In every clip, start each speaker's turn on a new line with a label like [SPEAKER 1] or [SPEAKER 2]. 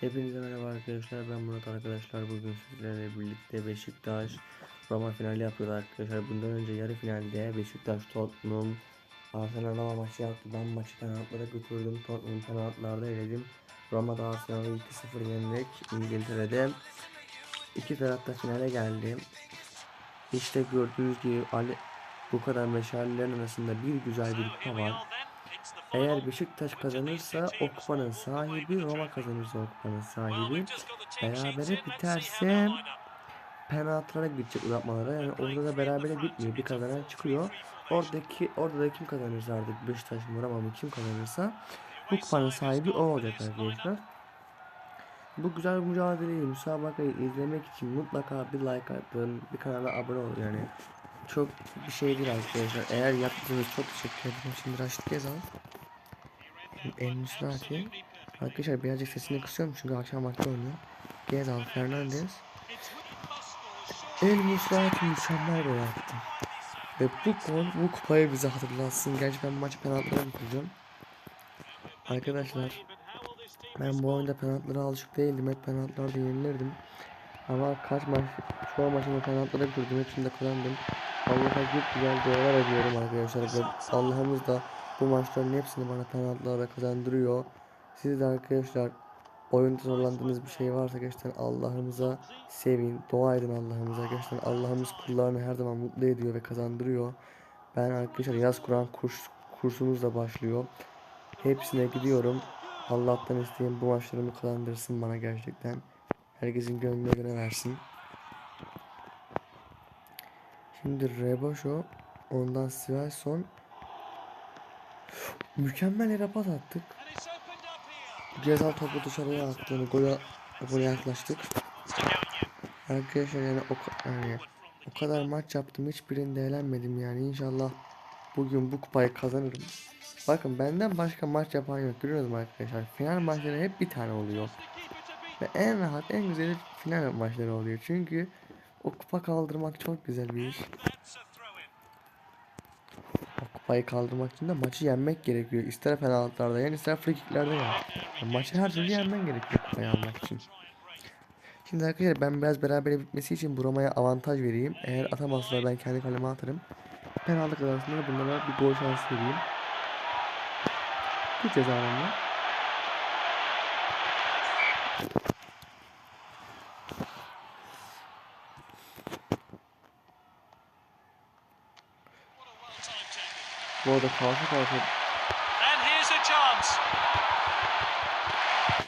[SPEAKER 1] Hepinize merhaba arkadaşlar ben Murat arkadaşlar. Bugün sizlerle birlikte Beşiktaş Roma finali yapıyoruz arkadaşlar. Bundan önce yarı finalde Beşiktaş Tottenham Arsenal Roma maçı yaptı. Ben maçı penaltılara götürdüm. Tottenham penaltılarda eledim. Roma'da Arsenal'ı 2-0 yenerek İngiltere'de iki tarafta finale geldi. İşte gördüğünüz gibi Ali, bu kadar meşalelerin arasında bir güzel bir kupa var eğer Beşiktaş kazanırsa o kupanın sahibi, Roma kazanırsa o kupanın sahibi. Berabere biterse penaltılara gidecek uzatmalara. Yani orada da berabere bitmiyor. Bir kazanan çıkıyor. Oradaki orada da kim kazanırsa artık Beşiktaş mı Roma mı kim kazanırsa bu kupanın sahibi o olacak arkadaşlar. Bu güzel mücadeleyi, müsabakayı izlemek için mutlaka bir like atın, bir kanala abone olun yani. Çok bir şey değil arkadaşlar. Eğer yaptığınız çok teşekkür ederim. Şimdi Raşit Gezal. El Musrati. Arkadaşlar birazcık sesini kısıyorum çünkü akşam vakti oynuyor. Gezal Fernandez. El Musrati mükemmel gol attı. Ve bu gol bu kupayı bize hatırlatsın. Gerçi ben maçı penaltılara bitireceğim. Arkadaşlar ben bu oyunda penaltılara alışık değildim. Hep penaltılarda yenilirdim. Ama kaç maç, çoğu maçımı penaltılara bitirdim. Hepsinde kazandım. Allah'a çok güzel dualar ediyorum arkadaşlar. Allah'ımız da bu maçların hepsini bana penaltılara kazandırıyor. Siz de arkadaşlar oyunda zorlandığınız bir şey varsa gerçekten Allah'ımıza sevin. Dua edin Allah'ımıza. Gerçekten Allah'ımız kullarını her zaman mutlu ediyor ve kazandırıyor. Ben arkadaşlar yaz Kur'an kurs, kursumuz da başlıyor. Hepsine gidiyorum. Allah'tan isteyeyim bu maçlarımı kazandırsın bana gerçekten. Herkesin gönlüne göre versin. Şimdi Reboşo ondan Svensson mükemmel yere pas attık. Ceza topu dışarıya attığını gole, gole yaklaştık. Arkadaşlar yani o, yani o kadar maç yaptım hiçbirinde eğlenmedim yani inşallah bugün bu kupayı kazanırım. Bakın benden başka maç yapan yok görüyorsunuz mu arkadaşlar. Final maçları hep bir tane oluyor. Ve en rahat en güzeli final maçları oluyor. Çünkü o kupa kaldırmak çok güzel bir iş. O kupayı kaldırmak için de maçı yenmek gerekiyor. İster penaltılarda yen ister free kicklerde yen. Yani maçı her türlü yenmen gerekiyor kupayı almak için. Şimdi arkadaşlar ben biraz beraber bitmesi için bu Roma'ya avantaj vereyim. Eğer atamazsalar ben kendi kaleme atarım. Penaltı kazasında da bunlara bir gol şansı vereyim. Bir ceza alanına. Bu arada karşı karşı
[SPEAKER 2] And here's a chance.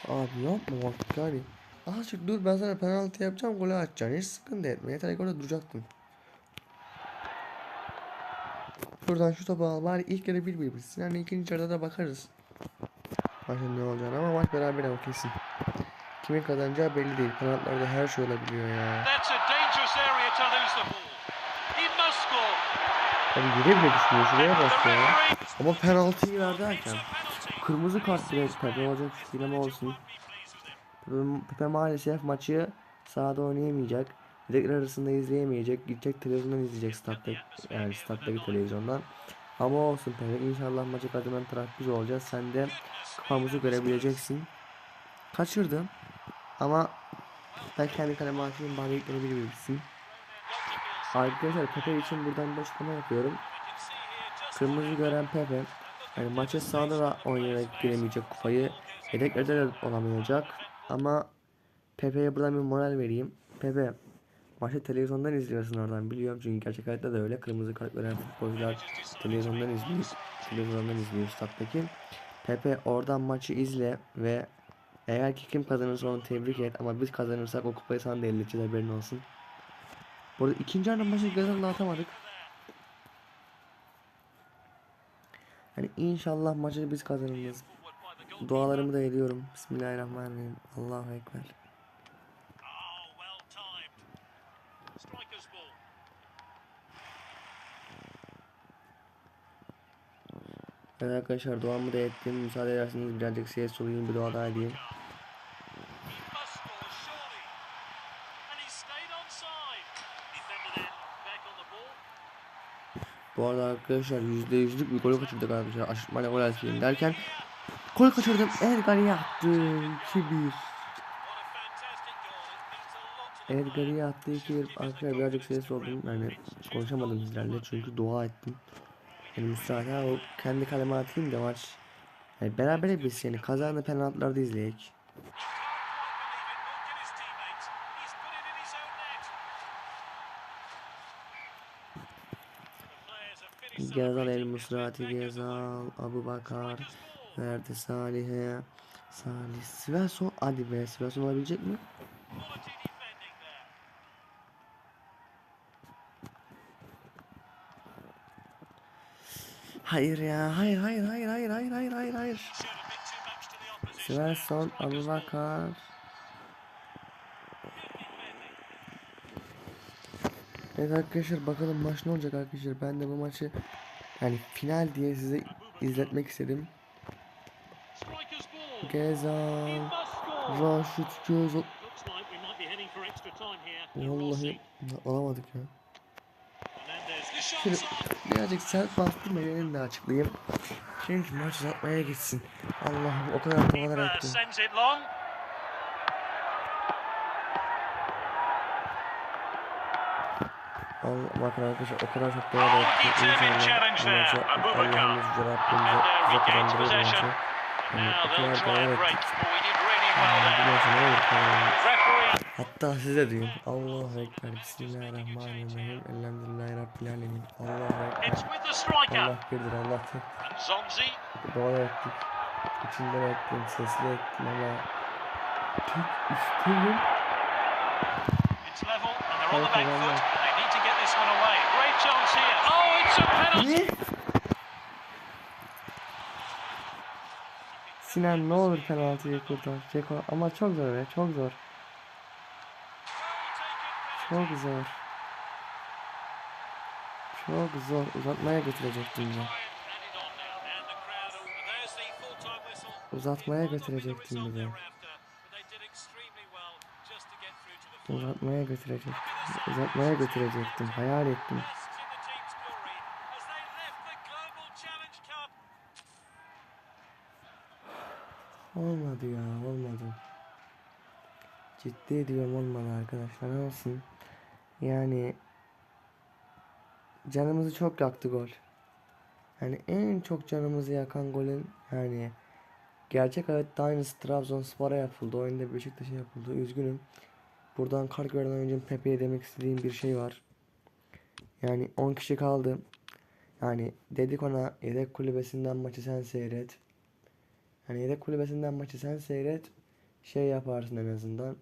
[SPEAKER 1] Abi yapma bak yani. Azıcık dur ben sana penaltı yapacağım golü atacaksın. Hiç sıkıntı etme. Yeter ki orada duracaktın. Şuradan şu topu al bari ilk yarı bir bir bitsin. Yani ikinci yarıda da bakarız. Maçın ne olacağını ama maç beraber ama kesin. Kimin kazanacağı belli değil. Penaltılarda her şey olabiliyor ya.
[SPEAKER 2] That's
[SPEAKER 1] Abi yere bile düşmüyor şuraya bak ya. Ama penaltıyı verdi.
[SPEAKER 2] Penalty.
[SPEAKER 1] Kırmızı kart bile Pepe olacak şey ama olsun. Pepe, Pepe maalesef maçı sahada oynayamayacak. Yedekler arasında izleyemeyecek. Gidecek televizyondan izleyecek statta yani stat'taki televizyondan. Ama olsun Pepe inşallah maçı kazanan taraf biz olacağız. Sen de kupamızı görebileceksin. Kaçırdım. Ama ben kendi kaleme açayım bari bir bilsin. Arkadaşlar Pepe için buradan bir açıklama yapıyorum. Kırmızı gören Pepe yani maçı sahada da oynayarak giremeyecek kupayı yedeklerde de olamayacak ama Pepe'ye buradan bir moral vereyim. Pepe maçı televizyondan izliyorsun oradan biliyorum çünkü gerçek hayatta da öyle kırmızı kart gören futbolcular televizyondan izliyor televizyondan izliyor stat'taki Pepe oradan maçı izle ve eğer ki kim kazanırsa onu tebrik et ama biz kazanırsak o kupayı sana da elde haberin olsun. Bu arada ikinci yarıda maçı gözden atamadık. Hani inşallah maçı biz kazanırız. Dualarımı da ediyorum. Bismillahirrahmanirrahim. Allahu Ekber. Evet arkadaşlar duamı da ettim. Müsaade ederseniz birazcık ses soluyayım bir dua daha edeyim. Bu arada arkadaşlar %100'lük bir gol kaçırdık arkadaşlar. Aşırtmayla gol atayım derken gol kaçırdım. Ergar'ı attı. 2-1. Ergar'ı attı 2-1. Arkadaşlar birazcık ses oldum. Yani konuşamadım sizlerle çünkü dua ettim. Yani müsaade o kendi kaleme atayım da maç. Yani berabere biz yani kazanı penaltılarda izleyek. Gezal El Musrati Gezal Abu Bakar. Verdi Salih'e Salih Svensson. Hadi be Svensson olabilecek mi? Hayır ya hayır hayır hayır hayır hayır hayır hayır. Hayır Abu Bakar Evet arkadaşlar bakalım maç ne olacak arkadaşlar ben de bu maçı yani final diye size izletmek istedim Gezal Raşit Gözal Vallahi alamadık ya Şöyle birazcık sert bastım nedenini de açıklayayım. Çünkü maç uzatmaya gitsin. Allah'ım o kadar tavalar ettim. Al, bakın arkadaşlar o kadar çok değer yaptı. Maça Allah'ımız Rabbimize uzaklandırıyor maçı. O
[SPEAKER 2] hani
[SPEAKER 1] kadar
[SPEAKER 2] değer
[SPEAKER 1] ettik.
[SPEAKER 2] Hani
[SPEAKER 1] bu maçı ne olur Hatta size diyeyim. Allahu Ekber. Bismillahirrahmanirrahim. Elhamdülillahi Rabbil Alemin. Allahu Ekber. Allah birdir. Allah tek. Doğru ettik. İçinden ettim. Sesli ettim ama tek üstünüm.
[SPEAKER 2] It's level and they're on the back foot this one away. Oh?
[SPEAKER 1] Sinan ne olur penaltıyı kurtar. Ceko ama çok zor be çok zor. Çok zor. Çok zor. Uzatmaya götürecektim ya. Uzatmaya götürecektim de. Uzatmaya götürecektim. Uzatmaya götürecektim. Hayal ettim. Olmadı ya olmadı. Ciddi diyorum olmadı arkadaşlar olsun. Yani canımızı çok yaktı gol. Yani en çok canımızı yakan golün yani gerçek hayatta aynısı Trabzonspor'a yapıldı. Oyunda Beşiktaş'a yapıldı. Üzgünüm. Buradan kart gören önce Pepe'ye demek istediğim bir şey var. Yani 10 kişi kaldı. Yani dedik ona yedek kulübesinden maçı sen seyret. Hani yedek kulübesinden maçı sen seyret. Şey yaparsın en azından.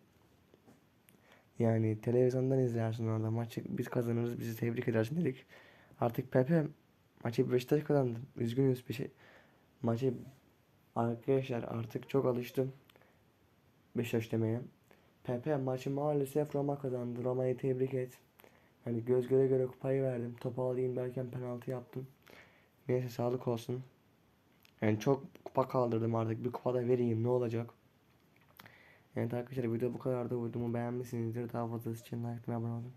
[SPEAKER 1] Yani televizyondan izlersin orada. Maçı biz kazanırız bizi tebrik edersin dedik. Artık Pepe maçı Beşiktaş kazandı. Üzgünüz bir şey. Maçı arkadaşlar artık çok alıştım. Beşiktaş demeye. Pepe maçı maalesef Roma kazandı. Roma'yı tebrik et. Hani göz göre göre kupayı verdim. Topu alayım derken penaltı yaptım. Neyse sağlık olsun. Yani çok kupa kaldırdım artık. Bir kupa da vereyim ne olacak. Evet arkadaşlar video bu kadar da uydumu beğenmişsinizdir. Daha fazlası için like abone olun.